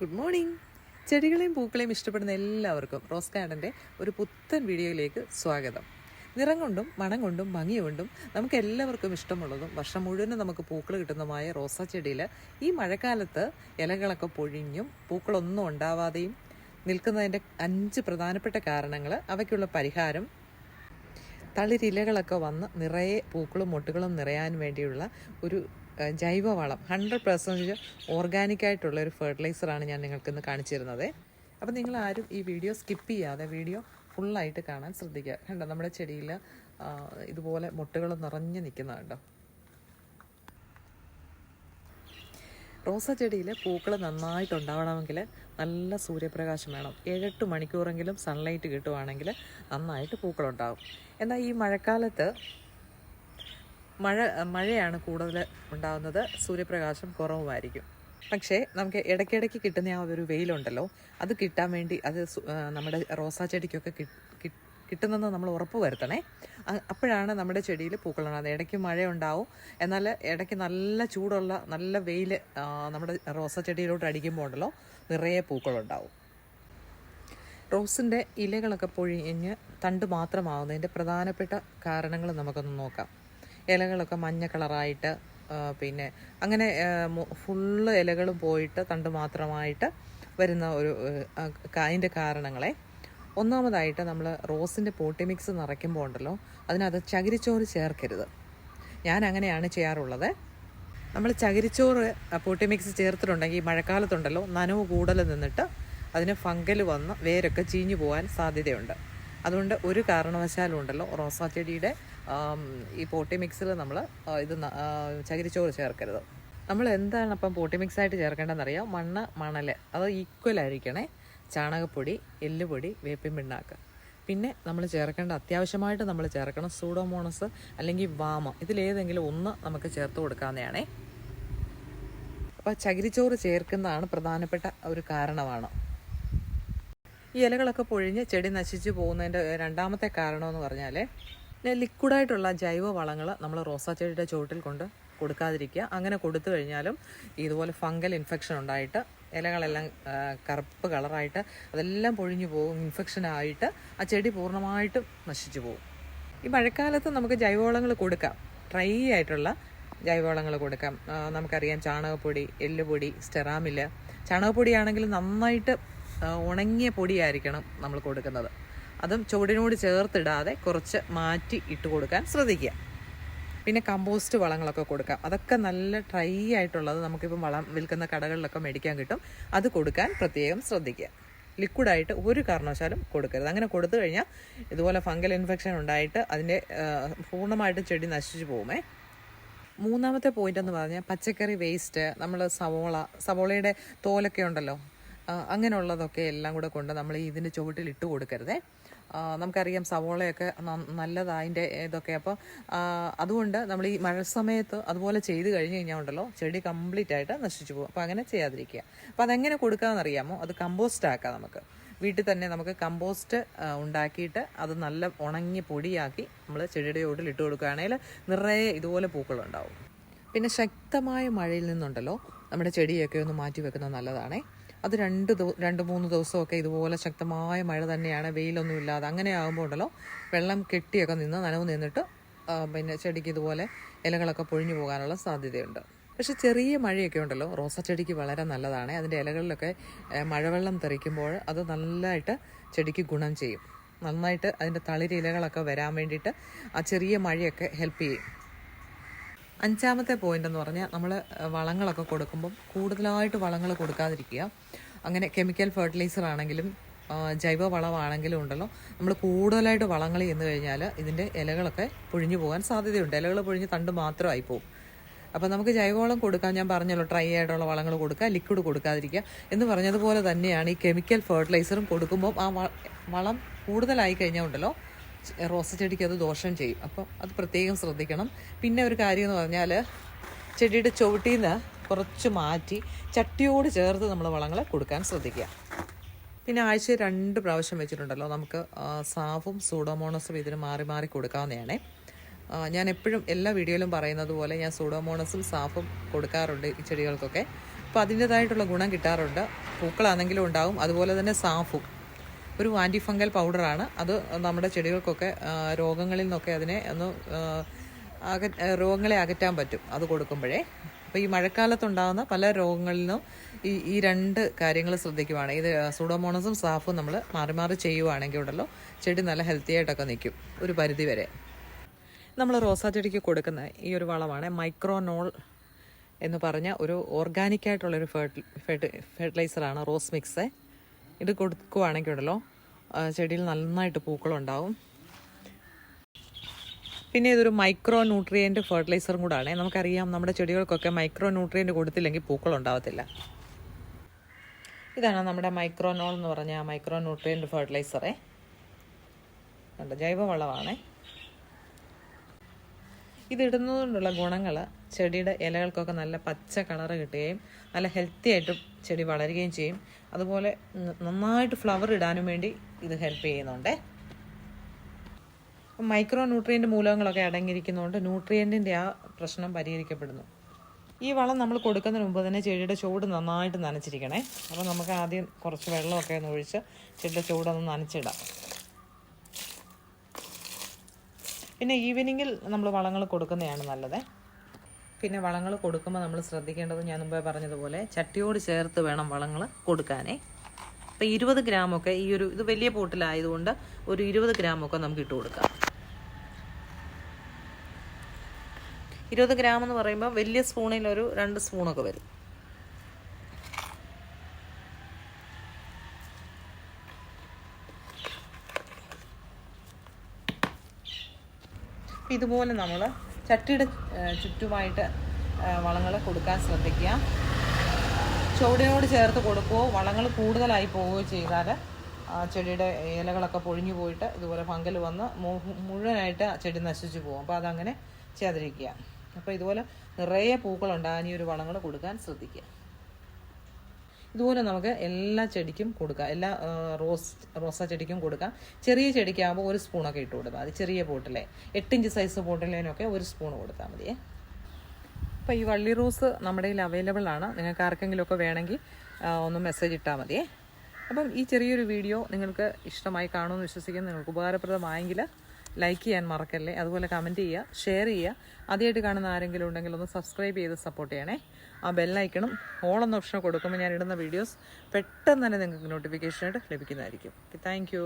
Good morning ചെടികളെയും പൂക്കളെയും ഇഷ്ടപ്പെടുന്ന എല്ലാവർക്കും rose ഗാർഡന്റെ ഒരു പുത്തൻ വീഡിയോയിലേക്ക് സ്വാഗതം. നിറം കൊണ്ടും മണം കൊണ്ടും ഭംഗി കൊണ്ടും നമുക്ക് എല്ലാവർക്കും ഇഷ്ടമുള്ളതും വർഷം മുഴുവനും നമുക്ക് പൂക്കൾ കിട്ടുന്നതുമായ റോസാ ചെടിയിൽ ഈ മഴക്കാലത്ത് ഇലകളൊക്കെ പൊഴിഞ്ഞും പൂക്കളൊന്നും ഉണ്ടാവാതെയും നിൽക്കുന്നതിന്റെ അഞ്ച് പ്രധാനപ്പെട്ട കാരണങ്ങൾ അവയ്ക്കുള്ള പരിഹാരം തളിരിലകളൊക്കെ വന്ന് നിറയെ പൂക്കളും മൊട്ടുകളും നിറയാൻ വേണ്ടിയുള്ള ഒരു ജൈവവളം. ഹൺഡ്രഡ് പെർസെന്റേജ് ഓർഗാനിക്കായിട്ടുള്ള ഒരു ഫെർട്ടിലൈസറാണ് ഞാൻ നിങ്ങൾക്കിന്ന് കാണിച്ചു തരുന്നത് അപ്പം നിങ്ങൾ ആരും ഈ വീഡിയോ സ്കിപ്പ് ചെയ്യാതെ വീഡിയോ ഫുള്ളായിട്ട് കാണാൻ ശ്രദ്ധിക്കുക. കണ്ടോ? നമ്മുടെ ചെടിയിൽ ഇതുപോലെ മുട്ടുകൾ നിറഞ്ഞു നിൽക്കുന്നതുണ്ടോ റോസാ ചെടിയിൽ പൂക്കൾ നന്നായിട്ട് ഉണ്ടാവണമെങ്കിൽ നല്ല സൂര്യപ്രകാശം വേണം. ഏഴെട്ട് മണിക്കൂറെങ്കിലും സൺലൈറ്റ് കിട്ടുവാണെങ്കിൽ നന്നായിട്ട് പൂക്കളുണ്ടാവും. എന്നാൽ ഈ മഴക്കാലത്ത് മഴ മഴയാണ് കൂടുതൽ ഉണ്ടാകുന്നത് സൂര്യപ്രകാശം കുറവുമായിരിക്കും. പക്ഷേ നമുക്ക് ഇടയ്ക്കിടയ്ക്ക് കിട്ടുന്ന ആ ഒരു വെയിലുണ്ടല്ലോ അത് കിട്ടാൻ വേണ്ടി അത് നമ്മുടെ റോസാ ചെടിക്കൊക്കെ കിട്ടുന്നെന്ന് നമ്മൾ ഉറപ്പ് വരുത്തണേ. അപ്പോഴാണ് നമ്മുടെ ചെടിയിൽ പൂക്കളുണ്ടാകുന്നത് ഇടയ്ക്ക് മഴയുണ്ടാവും. എന്നാൽ ഇടയ്ക്ക് നല്ല ചൂടുള്ള നല്ല വെയിൽ നമ്മുടെ റോസാ ചെടിയിലോട്ട് അടിക്കുമ്പോൾ ഉണ്ടല്ലോ നിറയെ പൂക്കളുണ്ടാവും. റോസിന്റെ ഇലകളൊക്കെ പൊഴിഞ്ഞ് തണ്ട് മാത്രമാവുന്നതിന്റെ പ്രധാനപ്പെട്ട കാരണങ്ങൾ നമുക്കൊന്ന് നോക്കാം. ഇലകളൊക്കെ മഞ്ഞ കളറായിട്ട് പിന്നെ അങ്ങനെ ഫുള്ള് ഇലകൾ പോയിട്ട് തണ്ട് മാത്രമായിട്ട് വരുന്ന ഒരു അതിന്റെ കാരണങ്ങളെ ഒന്നാമതായിട്ട് നമ്മൾ റോസിന്റെ പോട്ടി മിക്സ് നിറയ്ക്കുമ്പോൾ ഉണ്ടല്ലോ അതിനകത്ത് ചകിരിച്ചോറ് ചേർക്കരുത്. ഞാൻ അങ്ങനെയാണ് ചെയ്യാറുള്ളത്. നമ്മൾ ചകിരിച്ചോറ് പോട്ടി മിക്സ് ചേർത്തിട്ടുണ്ടെങ്കിൽ മഴക്കാലത്തുണ്ടല്ലോ നനവ് കൂടുതൽ നിന്നിട്ട് അതിന് ഫംഗൽ വന്ന് വേരൊക്കെ ചീഞ്ഞു പോകാൻ സാധ്യതയുണ്ട്. അതുകൊണ്ട് ഒരു കാരണവശാലും ഉണ്ടല്ലോ റോസാ ചെടിയുടെ ഈ പോട്ടി മിക്സിൽ നമ്മൾ ഇത് ചകിരിച്ചോറ് ചേർക്കരുത്. നമ്മൾ എന്താണ് അപ്പം പോട്ടി മിക്സ് ആയിട്ട് ചേർക്കേണ്ടതെന്നറിയാം? മണ്ണ് മണൽ അത് ഈക്വൽ ആയിരിക്കണേ. ചാണകപ്പൊടി എല്ലുപൊടി വേപ്പിൻ പിണ്ണാക്ക്. പിന്നെ നമ്മൾ ചേർക്കേണ്ട അത്യാവശ്യമായിട്ട് നമ്മൾ ചേർക്കണം സൂഡോമോണസ് അല്ലെങ്കിൽ വാമ ഇതിലേതെങ്കിലും ഒന്ന് നമുക്ക് ചേർത്ത് കൊടുക്കാവുന്നതാണേ. അപ്പോൾ ചകിരിച്ചോറ് ചേർക്കുന്നതാണ് പ്രധാനപ്പെട്ട ഒരു കാരണമാണ്. ഈ ഇലകളൊക്കെ പൊഴിഞ്ഞ് ചെടി നശിച്ചു പോകുന്നതിന്റെ രണ്ടാമത്തെ കാരണമെന്ന് പറഞ്ഞാൽ ലിക്വിഡായിട്ടുള്ള ജൈവ വളങ്ങൾ നമ്മൾ റോസാ ചെടിയുടെ ചുവട്ടിൽ കൊണ്ട് കൊടുക്കാതിരിക്കുക. അങ്ങനെ കൊടുത്തു കഴിഞ്ഞാലും ഇതുപോലെ ഫംഗൽ ഇൻഫെക്ഷൻ ഉണ്ടായിട്ട് ഇലകളെല്ലാം കറുപ്പ് കളറായിട്ട് അതെല്ലാം പൊഴിഞ്ഞു പോകും. ഇൻഫെക്ഷൻ ആയിട്ട് ആ ചെടി പൂർണമായിട്ടും നശിച്ചു പോകും. ഈ മഴക്കാലത്ത് നമുക്ക് ജൈവവളങ്ങൾ കൊടുക്കാം. ഡ്രൈ ആയിട്ടുള്ള ജൈവവളങ്ങൾ കൊടുക്കാം. നമുക്കറിയാം ചാണകപ്പൊടി എല്ലുപൊടി സ്റ്റെറാമിൽ. ചാണകപ്പൊടിയാണെങ്കിൽ നന്നായിട്ട് ഉണങ്ങിയ പൊടിയായിരിക്കണം നമ്മൾ കൊടുക്കുന്നത്. അതും ചുവടിനോട് ചേർത്തിടാതെ കുറച്ച് മാറ്റി ഇട്ട് കൊടുക്കാൻ ശ്രദ്ധിക്കുക. പിന്നെ കമ്പോസ്റ്റ് വളങ്ങളൊക്കെ കൊടുക്കാം. അതൊക്കെ നല്ല ഡ്രൈ ആയിട്ടുള്ളത് നമുക്കിപ്പം വളം വിൽക്കുന്ന കടകളിലൊക്കെ മേടിക്കാൻ കിട്ടും. അത് കൊടുക്കാൻ പ്രത്യേകം ശ്രദ്ധിക്കുക. ലിക്വിഡായിട്ട് ഒരു കാരണവശാലും കൊടുക്കരുത്. അങ്ങനെ കൊടുത്തു കഴിഞ്ഞാൽ ഇതുപോലെ ഫംഗൽ ഇൻഫെക്ഷൻ ഉണ്ടായിട്ട് അതിന്റെ പൂർണമായിട്ടും ചെടി നശിച്ചു പോകുമേ. മൂന്നാമത്തെ പോയിന്റ് എന്ന് പറഞ്ഞാൽ പച്ചക്കറി വേസ്റ്റ് നമ്മൾ സവോള സവോളയുടെ തോലൊക്കെ ഉണ്ടല്ലോ അങ്ങനെയുള്ളതൊക്കെ എല്ലാം കൂടെ കൊണ്ട് നമ്മൾ ഇതിന്റെ ചുവട്ടിൽ ഇട്ട് കൊടുക്കരുതേ. നമുക്കറിയാം സവോളയൊക്കെ നല്ലതാണ് അതിന്റെ ഇതൊക്കെ. അപ്പോൾ അതുകൊണ്ട് നമ്മൾ ഈ മഴ സമയത്ത് അതുപോലെ ചെയ്ത് കഴിഞ്ഞ് കഴിഞ്ഞാൽ ഉണ്ടല്ലോ ചെടി കംപ്ലീറ്റ് ആയിട്ട് നശിച്ചു പോകും. അപ്പോൾ അങ്ങനെ ചെയ്യാതിരിക്കുക. അപ്പോൾ അതെങ്ങനെ കൊടുക്കാമെന്നറിയാമോ അത് കമ്പോസ്റ്റ് ആക്കാം നമുക്ക്. വീട്ടിൽ തന്നെ നമുക്ക് കമ്പോസ്റ്റ് ഉണ്ടാക്കിയിട്ട് അത് നല്ല ഉണങ്ങി പൊടിയാക്കി നമ്മൾ ചെടിയുടെ ഓടിൽ ഇട്ട് കൊടുക്കുകയാണെങ്കിൽ നിറയെ ഇതുപോലെ പൂക്കളുണ്ടാവും. പിന്നെ ശക്തമായ മഴയിൽ നിന്നുണ്ടല്ലോ നമ്മുടെ ചെടിയൊക്കെ ഒന്ന് മാറ്റി വെക്കുന്നത് നല്ലതാണേ. അത് രണ്ട് രണ്ട് മൂന്ന് ദിവസമൊക്കെ ഇതുപോലെ ശക്തമായ മഴ തന്നെയാണ്. വെയിലൊന്നും ഇല്ലാതെ. അങ്ങനെ ആകുമ്പോൾ ഉണ്ടല്ലോ വെള്ളം കെട്ടിയൊക്കെ നിന്ന് നനവ് നിന്നിട്ട് പിന്നെ ചെടിക്ക് ഇതുപോലെ ഇലകളൊക്കെ പൊഴിഞ്ഞു പോകാനുള്ള സാധ്യതയുണ്ട്. പക്ഷെ ചെറിയ മഴയൊക്കെ ഉണ്ടല്ലോ റോസാ ചെടിക്ക് വളരെ നല്ലതാണ്. അതിന്റെ ഇലകളിലൊക്കെ മഴവെള്ളം തെറിക്കുമ്പോൾ അത് നല്ലതായിട്ട് ചെടിക്ക് ഗുണം ചെയ്യും. നന്നായിട്ട് അതിന്റെ തളിരിലകളൊക്കെ വരാൻ വേണ്ടിയിട്ട് ആ ചെറിയ മഴയൊക്കെ ഹെൽപ്പ് ചെയ്യും. അഞ്ചാമത്തെ പോയിന്റ് എന്ന് പറഞ്ഞാൽ നമ്മൾ വളങ്ങളൊക്കെ കൊടുക്കുമ്പം കൂടുതലായിട്ട് വളങ്ങൾ കൊടുക്കാതിരിക്കുക. അങ്ങനെ കെമിക്കൽ ഫെർട്ടിലൈസർ ആണെങ്കിലും ജൈവ വളമാണെങ്കിലും ഉണ്ടല്ലോ. നമ്മൾ കൂടുതലായിട്ട് വളങ്ങൾ ചെന്ന് കഴിഞ്ഞാൽ ഇതിന്റെ ഇലകളൊക്കെ പൊഴിഞ്ഞു പോകാൻ സാധ്യതയുണ്ട്. ഇലകൾ പൊഴിഞ്ഞ് തണ്ട് മാത്രമായി പോകും അപ്പോൾ നമുക്ക് ജൈവവളം കൊടുക്കാൻ ഞാൻ പറഞ്ഞല്ലോ ഡ്രൈ ആയിട്ടുള്ള വളങ്ങൾ കൊടുക്കുക ലിക്വിഡ് കൊടുക്കാതിരിക്കുക എന്ന് പറഞ്ഞതുപോലെ തന്നെയാണ് ഈ കെമിക്കൽ ഫെർട്ടിലൈസറും കൊടുക്കുമ്പോൾ ആ വളം കൂടുതലായി കഴിഞ്ഞാൽ ഉണ്ടല്ലോ റോസ ചെടിക്ക് അത് ദോഷം ചെയ്യും. അപ്പോൾ അത് പ്രത്യേകം ശ്രദ്ധിക്കണം. പിന്നെ ഒരു കാര്യം എന്ന് പറഞ്ഞാൽ ചെടിയുടെ ചുവട്ടിൽ നിന്ന് കുറച്ച് മാറ്റി ചട്ടിയോട് ചേർത്ത് നമ്മൾ വളങ്ങൾ കൊടുക്കാൻ ശ്രദ്ധിക്കുക. പിന്നെ ആഴ്ച രണ്ട് പ്രാവശ്യം വെച്ചിട്ടുണ്ടല്ലോ നമുക്ക് സാഫും സൂഡോമോണസും ഇതിന് മാറി മാറി കൊടുക്കാവുന്നതാണ്. ഞാൻ എപ്പോഴും എല്ലാ വീഡിയോയിലും പറയുന്നത് പോലെ ഞാൻ സൂഡോമോണസും സാഫും കൊടുക്കാറുണ്ട് ഈ ചെടികൾക്കൊക്കെ. അപ്പോൾ അതിന്റെതായിട്ടുള്ള ഗുണം കിട്ടാറുണ്ട്. പൂക്കളാണെങ്കിലും ഉണ്ടാവും. അതുപോലെ തന്നെ സാഫും. ഒരു ആന്റി ഫംഗൽ പൗഡറാണ്. അത് നമ്മുടെ ചെടികൾക്കൊക്കെ രോഗങ്ങളിൽ നിന്നൊക്കെ അതിനെ ഒന്ന് അക രോഗങ്ങളെ അകറ്റാൻ പറ്റും അത് കൊടുക്കുമ്പോഴേ. അപ്പോൾ ഈ മഴക്കാലത്തുണ്ടാകുന്ന പല രോഗങ്ങളിൽ നിന്നും ഈ ഈ രണ്ട് കാര്യങ്ങൾ ശ്രദ്ധിക്കുവാണ്. ഇത് സൂഡോമോണസും സാഫും നമ്മൾ മാറി മാറി ചെയ്യുവാണെങ്കിൽ ഉണ്ടല്ലോ ചെടി നല്ല ഹെൽത്തി ആയിട്ടൊക്കെ നിൽക്കും ഒരു പരിധി വരെ. നമ്മൾ റോസാ ചെടിക്ക് കൊടുക്കുന്ന ഈ ഒരു വളമാണ് മൈക്രോനോൾ എന്ന് പറഞ്ഞ ഒരു ഓർഗാനിക്കായിട്ടുള്ളൊരു ഫെർട്ടി ഫെർട്ടി ഫെർട്ടിലൈസറാണ് റോസ് മിക്സ്. ഇത് കൊടുക്കുവാണെങ്കിൽ ഉണ്ടല്ലോ ചെടിയിൽ നന്നായിട്ട് പൂക്കളുണ്ടാവും. പിന്നെ ഇതൊരു മൈക്രോ ന്യൂട്രിയന്റ് ഫെർട്ടിലൈസറും കൂടാണ്. നമുക്കറിയാം നമ്മുടെ ചെടികൾക്കൊക്കെ മൈക്രോ ന്യൂട്രിയന്റ് കൊടുത്തില്ലെങ്കിൽ പൂക്കളുണ്ടാവത്തില്ല. ഇതാണ് നമ്മുടെ മൈക്രോനോൾ എന്ന് പറഞ്ഞ മൈക്രോ ന്യൂട്രിയന്റ് ഫെർട്ടിലൈസറേ ജൈവവളമാണേ ഇതിടുന്നതുകൊണ്ടുള്ള ഗുണങ്ങൾ ചെടിയുടെ ഇലകൾക്കൊക്കെ നല്ല പച്ച കളർ കിട്ടുകയും നല്ല ഹെൽത്തി ആയിട്ട് ചെടി വളരുകയും ചെയ്യും. അതുപോലെ നന്നായിട്ട് ഫ്ലവർ ഇടാനും വേണ്ടി ഇത് ഹെൽപ്പ് ചെയ്യുന്നുണ്ട്. മൈക്രോ ന്യൂട്രിയന്റ് മൂലകങ്ങളൊക്കെ അടങ്ങിയിരിക്കുന്നതുകൊണ്ട് ന്യൂട്രിയന്റിന്റെ ആ പ്രശ്നം പരിഹരിക്കപ്പെടുന്നു. ഈ വളം നമ്മൾ കൊടുക്കുന്നതിന് മുമ്പ് തന്നെ ചെടിയുടെ ചുവട് നന്നായിട്ട് നനച്ചിരിക്കണേ. അപ്പോൾ നമുക്ക് ആദ്യം കുറച്ച് വെള്ളമൊക്കെ ഒന്ന് ഒഴിച്ച് ചെടിയുടെ ചുവടൊന്ന് നനച്ചിടാം. പിന്നെ ഈവനിങ്ങിൽ നമ്മൾ വളങ്ങൾ കൊടുക്കുന്നതാണ് നല്ലത്. പിന്നെ വളങ്ങൾ കൊടുക്കുമ്പോൾ നമ്മൾ ശ്രദ്ധിക്കേണ്ടത് ഞാൻ മുമ്പേ പറഞ്ഞതുപോലെ ചട്ടിയോട് ചേർത്ത് വേണം വളങ്ങൾ കൊടുക്കാനേ. അപ്പോൾ ഇരുപത് ഗ്രാമൊക്കെ ഈ ഒരു ഇത് വലിയ പോട്ടിലായതുകൊണ്ട് ഒരു ഇരുപത് ഗ്രാമൊക്കെ നമുക്ക് ഇട്ട് കൊടുക്കാം. ഇരുപത് ഗ്രാം എന്ന് പറയുമ്പോൾ വലിയ സ്പൂണിൽ ഒരു രണ്ട് സ്പൂണൊക്കെ വരും. അപ്പം ഇതുപോലെ നമ്മൾ ചട്ടിയുടെ ചുറ്റുമായിട്ട് വളങ്ങൾ കൊടുക്കാൻ ശ്രദ്ധിക്കുക. ചുവടിനോട് ചേർത്ത് കൊടുക്കുകയോ വളങ്ങൾ കൂടുതലായി പോവുകയോ ചെയ്താൽ ചെടിയുടെ ഇലകളൊക്കെ പൊഴിഞ്ഞു പോയിട്ട് ഇതുപോലെ ഫംഗൽ വന്ന് മുഴുവനായിട്ട് ചെടി നശിച്ചു പോകും. അപ്പോൾ അതങ്ങനെ ചെയ്യാതിരിക്കുക. അപ്പോൾ ഇതുപോലെ നിറയെ പൂക്കളുണ്ടാകാൻ ഈ ഒരു വളങ്ങൾ കൊടുക്കാൻ ശ്രദ്ധിക്കുക. ഇതുപോലെ നമുക്ക് എല്ലാ ചെടിക്കും കൊടുക്കാം. എല്ലാ റോസ് റോസാ ചെടിക്കും കൊടുക്കാം. ചെറിയ ചെടിക്കാകുമ്പോൾ ഒരു സ്പൂണൊക്കെ ഇട്ട് കൊടുക്കാം അത് ചെറിയ പോട്ടിലെ എട്ടിഞ്ച് സൈസ് പോട്ടിലേനൊക്കെ ഒരു സ്പൂൺ കൊടുത്താൽ മതിയേ അപ്പോൾ ഈ വള്ളി റോസ് നമ്മുടെ കയ്യിൽ അവൈലബിൾ ആണ്. നിങ്ങൾക്ക് ആർക്കെങ്കിലുമൊക്കെ വേണമെങ്കിൽ ഒന്ന് മെസ്സേജ് ഇട്ടാൽ മതിയേ അപ്പം ഈ ചെറിയൊരു വീഡിയോ നിങ്ങൾക്ക് ഇഷ്ടമായി കാണുമെന്ന് വിശ്വസിക്കുന്നു. നിങ്ങൾക്ക് ഉപകാരപ്രദമായെങ്കിൽ ലൈക്ക് ചെയ്യാൻ മറക്കല്ലേ? അതുപോലെ കമന്റ് ചെയ്യുക ഷെയർ ചെയ്യുക. ആദ്യമായിട്ട് കാണുന്ന ആരെങ്കിലും ഉണ്ടെങ്കിൽ ഒന്ന് സബ്സ്ക്രൈബ് ചെയ്ത് സപ്പോർട്ട് ചെയ്യണേ. ആ ബെല്ലൈക്കണം ഓൾ എന്ന ഓപ്ഷൻ കൊടുക്കുമ്പോൾ ഞാൻ ഇടുന്ന വീഡിയോസ് പെട്ടെന്ന് തന്നെ നിങ്ങൾക്ക് നോട്ടിഫിക്കേഷനായിട്ട് ലഭിക്കുന്നതായിരിക്കും. താങ്ക്